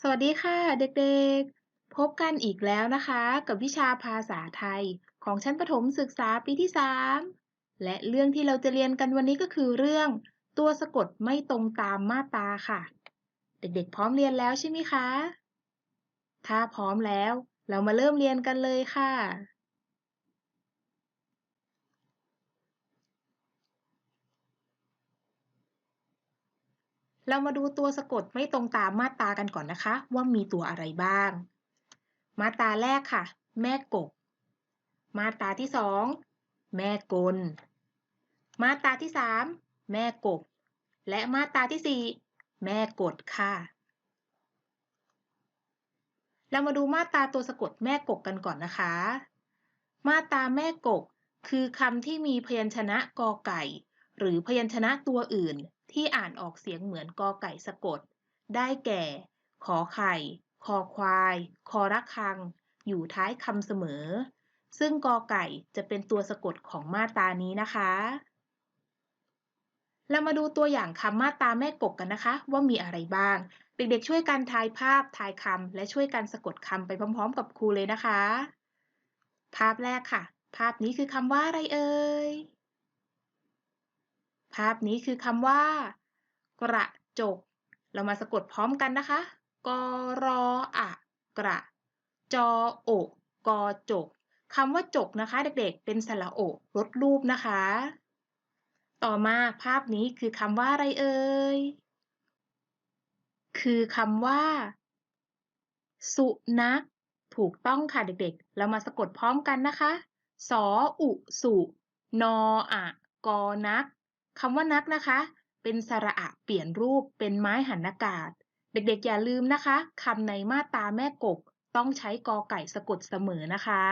สวัสดีค่ะเด็กๆ พบกันอีกแล้วนะคะ กับวิชาภาษาไทย ของชั้นประถมศึกษาปีที่ 3 และเรื่องที่เราจะเรียนกันวันนี้ก็คือเรื่อง ตัวสะกดไม่ตรงตามมาตราค่ะ เด็กๆ พร้อมเรียนแล้วใช่ไหมคะ ถ้าพร้อมแล้ว เรามาเริ่มเรียนกันเลยค่ะ เรามาดูตัวสะกดไม่ตรงตามมาตรากันก่อนนะคะ ว่ามีตัวอะไรบ้าง มาตราแรกค่ะ แม่กบมาตราที่สองแม่กล มาตราที่สามแม่กบ และมาตราที่สี่แม่กดค่ะ เรามาดูมาตราตัวสะกดแม่กกกันก่อนนะคะ มาตราแม่กก คือคำที่มีพยัญชนะกอไก่ หรือพยัญชนะตัวอื่น ที่อ่านออกเสียงเหมือนกอไก่สะกด ได้แก่ ขอไข่ คอควาย คอระฆัง อยู่ท้ายคำเสมอ ซึ่งกอไก่จะเป็นตัวสะกดของมาตรานี้นะคะ เรามาดูตัวอย่างคำมาตราแม่กกกันนะคะ ว่ามีอะไรบ้าง เด็กๆ ช่วยกันทายภาพ ทายคำ และช่วยกันสะกดคำไปพร้อม ๆ กับครูเลยนะคะ ภาพแรกค่ะ ภาพนี้คือคำว่าอะไรเอ่ย ภาพนี้คือคำว่า กระจก เรามาสะกดพร้อมกันนะคะ กรออะกระ จอโอกกอจกคำว่าจกนะคะ เด็กๆ เป็นสระโอกลดรูปนะคะ ต่อมาภาพนี้คือคำว่าอะไรเอ่ย คือคำว่า สุนัขถูกต้องค่ะเด็กๆ เรามาสะกดพร้อมกันนะคะ สออุสุ นออะกอนัก คำว่านักนะคะ เป็นสระอะเปลี่ยนรูปเป็นไม้หันอากาศ เด็กๆอย่าลืมนะคะคำในมาตาแม่กกต้องใช้กอไก่สะกดเสมอนะคะ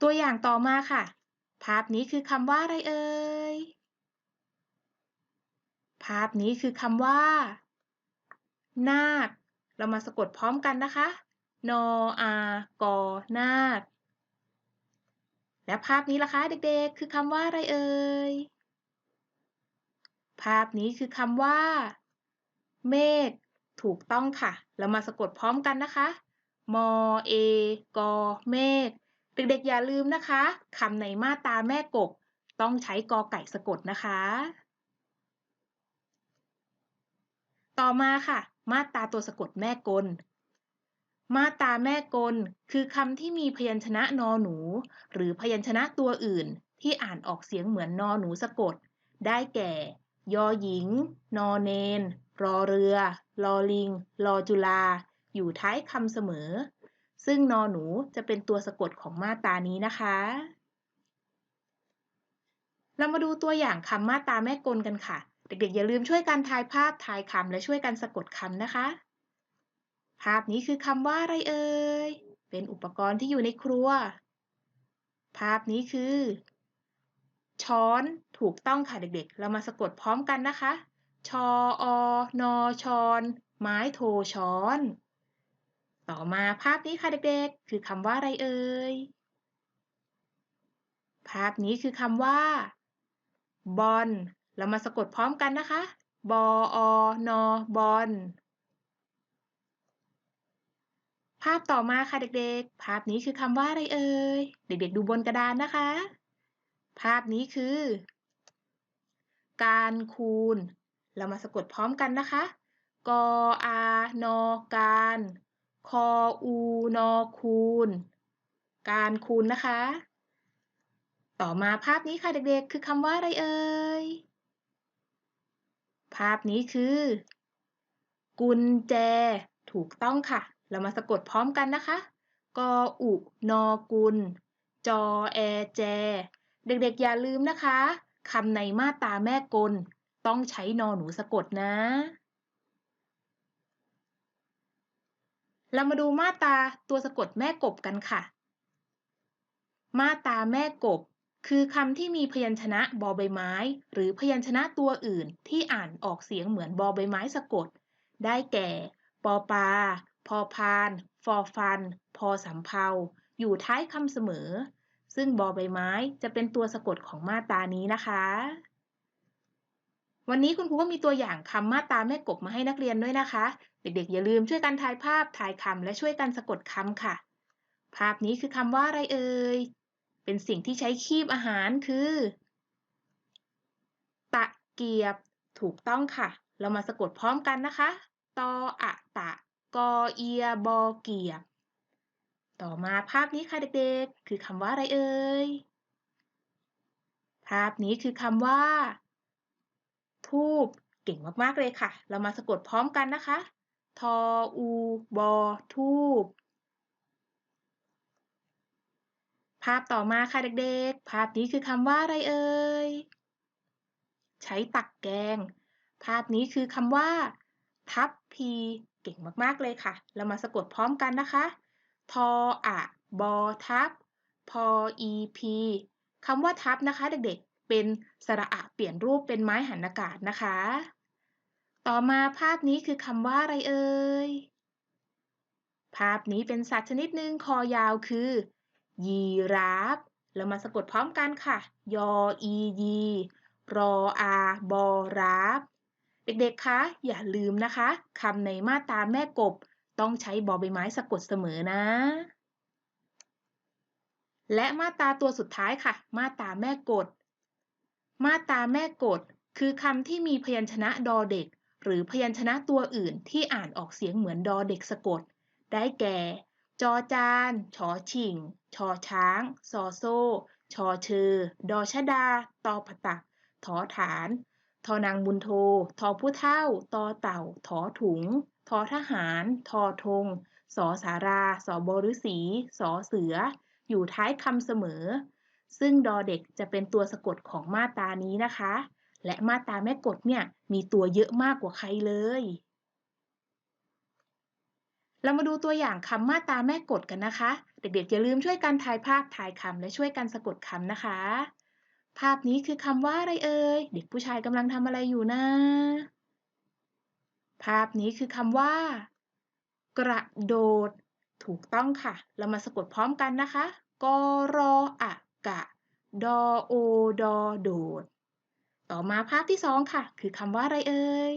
ตัวอย่างต่อมาค่ะ ภาพนี้คือคำว่าอะไรเอ่ย ภาพนี้คือคำว่า นาค เรามาสะกดพร้อมกันนะคะ นออากอนาค และภาพนี้ล่ะคะเด็กๆ คือคำว่าอะไรเอ่ย ภาพนี้คือคำว่า เมฆถูกต้องค่ะ เรามาสะกดพร้อมกันนะคะ มอเอกอเมฆเด็กๆอย่าลืมนะคะคำในมาตาแม่กบต้องใช้กอไก่สะกดนะคะ ต่อมาค่ะ มาตาตัวสะกดแม่กล มาตราแม่กล คือคำที่มีพยัญชนะนอหนู หรือพยัญชนะตัวอื่น ที่อ่านออกเสียงเหมือนนอหนูสะกด ได้แก่ ยอหญิง นอเนน รอเรือ ลอลิงรอจุลา อยู่ท้ายคำเสมอ ซึ่งนอหนูจะเป็นตัวสะกดของมาตรานี้นะคะ เรามาดูตัวอย่างคำมาตราแม่กลกันค่ะ เด็กๆอย่าลืมช่วยกันทายภาพทายคำและช่วยกันสะกดคำนะคะ ภาพนี้คือคำว่าอะไรเอ่ย เป็นอุปกรณ์ที่อยู่ในครัว ภาพนี้คือ ช้อนถูกต้องค่ะเด็กๆ เรามาสะกดพร้อมกันนะคะ ชออนอชอนไม้โทช้อน ต่อมาภาพนี้ค่ะเด็กๆ คือคำว่าอะไรเอ่ย ภาพนี้คือคำว่า บอล เรามาสะกดพร้อมกันนะคะ บออนอบอล ภาพต่อมาค่ะเด็กๆ ภาพนี้คือคำว่าอะไรเอ่ย เด็กๆดูบนกระดานนะคะ ภาพนี้คือ การคูณ เรามาสะกดพร้อมกันนะคะ กออานอการ คออูนอคูณ การคูณนะคะ ต่อมาภาพนี้ค่ะเด็กๆ คือคำว่าอะไรเอ่ย ภาพนี้คือ กุญแจ ถูกต้องค่ะ เรามาสะกดพร้อมกันนะคะ กออุนอกุล จอแอแจ เด็กๆอย่าลืมนะคะคำในมาตาแม่กล ต้องใช้นอหนูสะกดนะ เรามาดูมาตาตัวสะกดแม่กบกันค่ะ มาตาแม่กบ คือคำที่มีพยัญชนะบอใบไม้ หรือพยัญชนะตัวอื่นที่อ่านออกเสียงเหมือนบอใบไม้สะกด ได้แก่ ปอปา พอพาน ฟอฟัน พอสำเพาอยู่ท้ายคำเสมอ ซึ่งบอใบไม้จะเป็นตัวสะกดของมาตรานี้นะคะ วันนี้คุณครูก็มีตัวอย่างคำมาตราแม่กบมาให้นักเรียนด้วยนะคะ เด็กๆ อย่าลืมช่วยกันทายภาพทายคำและช่วยกันสะกดคำค่ะ ภาพนี้คือคำว่าอะไรเอ่ย เป็นสิ่งที่ใช้คีบอาหารคือ ตะเกียบ ถูกต้องค่ะ เรามาสะกดพร้อมกันนะคะ ตออะตะ กอเอียบอเกียบ ต่อมาภาพนี้ค่ะเด็กๆ คือคำว่าอะไรเอ่ย ภาพนี้คือคำว่า ทูบเก่งมากๆเลยค่ะ เรามาสะกดพร้อมกันนะคะ ทออูบอทูบภาพต่อมาค่ะเด็กๆ ภาพนี้คือคำว่าอะไรเอ่ย ใช้ตักแกง ภาพนี้คือคำว่า ทับพี ก่งมากๆเลยค่ะ เรามาสะกดพร้อมกันนะคะ ทออะบอทับ พออีพีคำว่าทับนะคะ เด็กๆ เป็นสระอะเปลี่ยนรูปเป็นไม้หันอากาศนะคะ ต่อมาภาพนี้คือคำว่าอะไรเอ่ย ภาพนี้เป็นสัตว์ชนิดหนึ่งคอยาวคือ ยีราฟ เรามาสะกดพร้อมกันค่ะ ยออียีรออาบอราฟ เด็กๆ คะ อย่าลืมนะคะคำในมาตราแม่กบ ต้องใช้บอใบไม้สะกดเสมอนะ และมาตราตัวสุดท้ายค่ะ มาตราแม่กด มาตราแม่กด คือคำที่มีพยัญชนะดอเด็ก หรือพยัญชนะตัวอื่นที่อ่านออกเสียงเหมือนดอเด็กสะกด ได้แก่ จอจานชอชิงชอช้าง ซอโซ่ชอเชอ ดอชดา ตอผตัก ถอฐาน ทอนางบุญโททอผู้เท่าตอเต่าถอถุงทอทหารทอธงสอสาราสอบฤษีสอเสือ อยู่ท้ายคำเสมอ ซึ่งดอเด็กจะเป็นตัวสะกดของมาตานี้นะคะ และมาตาแม่กดเนี่ยมีตัวเยอะมากกว่าใครเลย เรามาดูตัวอย่างคำมาตาแม่กดกันนะคะ เด็กๆอย่าลืมช่วยกันทายภาพทายคำและช่วยกันสะกดคำนะคะ ภาพนี้คือคำว่าอะไรเอ่ย เด็กผู้ชายกำลังทำอะไรอยู่นะ ภาพนี้คือคำว่า กระโดด ถูกต้องค่ะ เรามาสะกดพร้อมกันนะคะ กรออะกะ ดอโอดอโดด ต่อมาภาพที่สองค่ะ คือคำว่าอะไรเอ่ย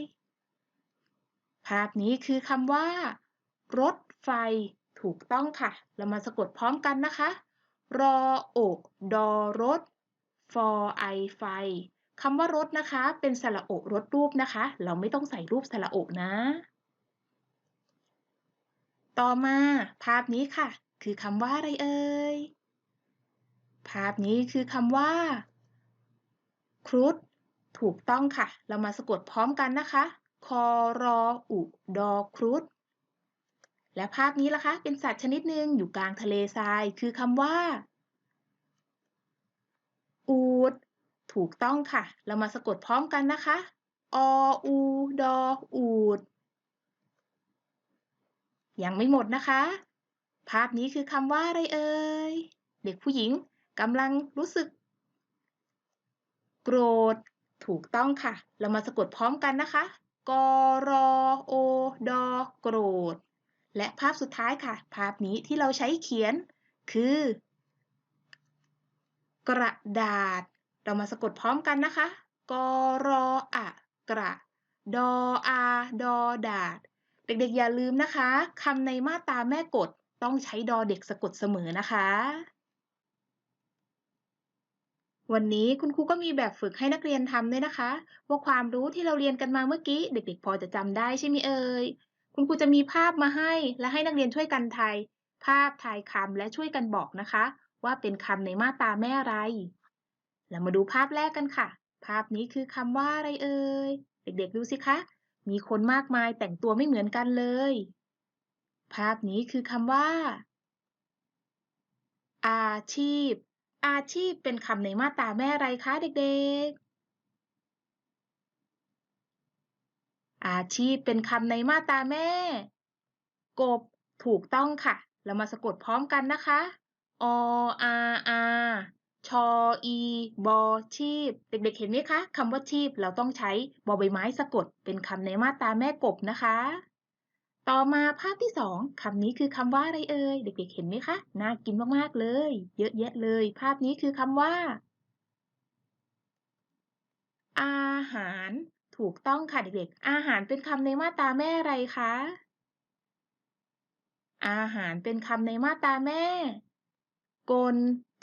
ภาพนี้คือคำว่า รถไฟ ถูกต้องค่ะ เรามาสะกดพร้อมกันนะคะ รอโอกดอรถ ฟอไอไฟคำว่ารถนะคะ เป็นสระโอรถรูปนะคะ เราไม่ต้องใส่รูปสระโอนะ ต่อมาภาพนี้ค่ะ คือคำว่าอะไรเอ่ย ภาพนี้คือคำว่าครุฑถูกต้องค่ะ เรามาสะกดพร้อมกันนะคะ คอรออุ ดอครุฑและภาพนี้ล่ะคะ เป็นสัตว์ชนิดหนึ่งอยู่กลางทะเลทราย คือคำว่า อูด ถูกต้องค่ะ เรามาสะกดพร้อมกันนะคะ ออูดออูด ยังไม่หมดนะคะ ภาพนี้คือคำว่าอะไรเอ่ย เด็กผู้หญิงกำลังรู้สึก โกรธ ถูกต้องค่ะ เรามาสะกดพร้อมกันนะคะ กรอโอดอโกรธ และภาพสุดท้ายค่ะ ภาพนี้ที่เราใช้เขียนคือ กระดาษ เรามาสะกดพร้อมกันนะคะ กรออะกระ ดออาดอดาษเด็กๆอย่าลืมนะคะคำในมาตราแม่กฎต้องใช้ดอเด็กสะกดเสมอนะคะ วันนี้คุณครูก็มีแบบฝึกให้นักเรียนทำด้วยนะคะ ว่าความรู้ที่เราเรียนกันมาเมื่อกี้ เด็ก ๆ พอจะจำได้ใช่ไหมเอ่ยคุณครูจะมีภาพมาให้และให้นักเรียนช่วยกันทายภาพทายคำและช่วยกันบอกนะคะ ว่าเป็นคำในมาตราแม่อะไร เรามาดูภาพแรกกันค่ะ ภาพนี้คือคำว่าอะไรเอ่ย เด็กๆดูสิคะ มีคนมากมายแต่งตัวไม่เหมือนกันเลย ภาพนี้คือคำว่า อาชีพ อาชีพเป็นคำในมาตราแม่อะไรคะเด็กๆอาชีพเป็นคำในมาตราแม่ กบ ถูกต้องค่ะ เรามาสะกดพร้อมกันนะคะ ออาอาชออีบอชีพ เด็กๆ เห็นไหมคะคำว่าชีพเราต้องใช้บอใบไม้สะกด เป็นคำในมาตราแม่กบนะคะ ต่อมาภาพที่สองคำนี้คือคำว่าอะไรเอ่ยเด็ก ๆ เห็นไหมคะน่ากินมากๆเลย เยอะแยะเลย ภาพนี้คือคำว่า อาหาร ถูกต้องค่ะเด็กๆ อาหารเป็นคำในมาตราแม่อะไรคะอาหารเป็นคำในมาตราแม่ กล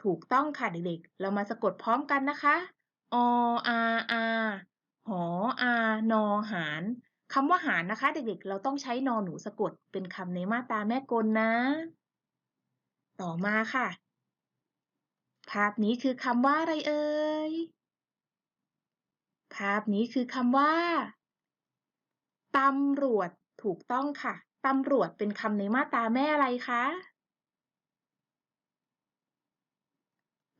ถูกต้องค่ะเด็กๆ เรามาสะกดพร้อมกันนะคะ ออาอาหออานอหารคำว่าหารนะคะ เด็กๆ เราต้องใช้นอหนูสะกดเป็นคำในมาตราแม่กลนะ ต่อมาค่ะ ภาพนี้คือคำว่าอะไรเอ่ย ภาพนี้คือคำว่าตำรวจถูกต้องค่ะตำรวจเป็นคำในมาตราแม่อะไรคะ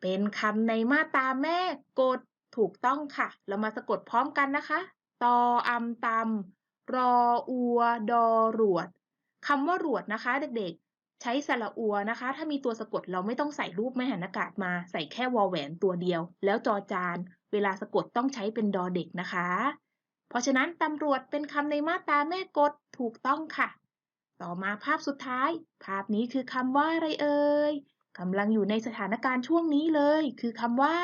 เป็นคำในมาตราแม่กดถูกต้องค่ะ เรามาสะกดพร้อมกันนะคะ ตออำตำรออัว ดอรวดคำว่ารวดนะคะ เด็กๆ ใช้สระอัวนะคะ ถ้ามีตัวสะกดเราไม่ต้องใส่รูปแม่หันอากาศมา ใส่แค่วอแหวนตัวเดียว แล้วจอจาน เวลาสะกดต้องใช้เป็นดอเด็กนะคะ เพราะฉะนั้นตำรวจเป็นคำในมาตราแม่กดถูกต้องค่ะ ต่อมาภาพสุดท้าย ภาพนี้คือคำว่าอะไรเอ่ย กำลังอยู่ในสถานการณ์ช่วงนี้เลย คือคำว่า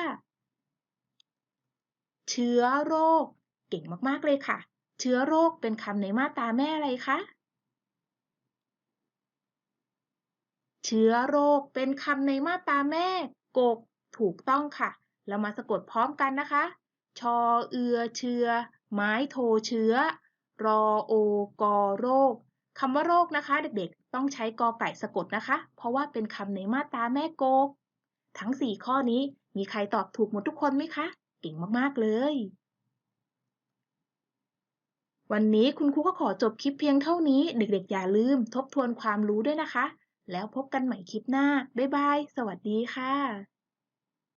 เชื้อโรค เก่งมากๆเลยค่ะ เชื้อโรคเป็นคำในมาตราแม่อะไรคะเชื้อโรคเป็นคำในมาตราแม่กกถูกต้องค่ะ เรามาสะกดพร้อมกันนะคะ ชอเอือเชื้อ ไม้โทเชื้อ รอโอกอโรค คำว่าโรคนะคะ เด็กๆ ต้องใช้กอไก่สะกดนะคะ เพราะว่าเป็นคำในมาตราแม่กก ทั้ง 4 ข้อนี้มีใครตอบถูกหมดทุกคนไหมคะ เก่งมากๆเลย วันนี้คุณครูก็ขอจบคลิปเพียงเท่านี้ เด็กๆ อย่าลืมทบทวนความรู้ด้วยนะคะ แล้วพบกันใหม่คลิปหน้า บ๊ายบาย สวัสดีค่ะ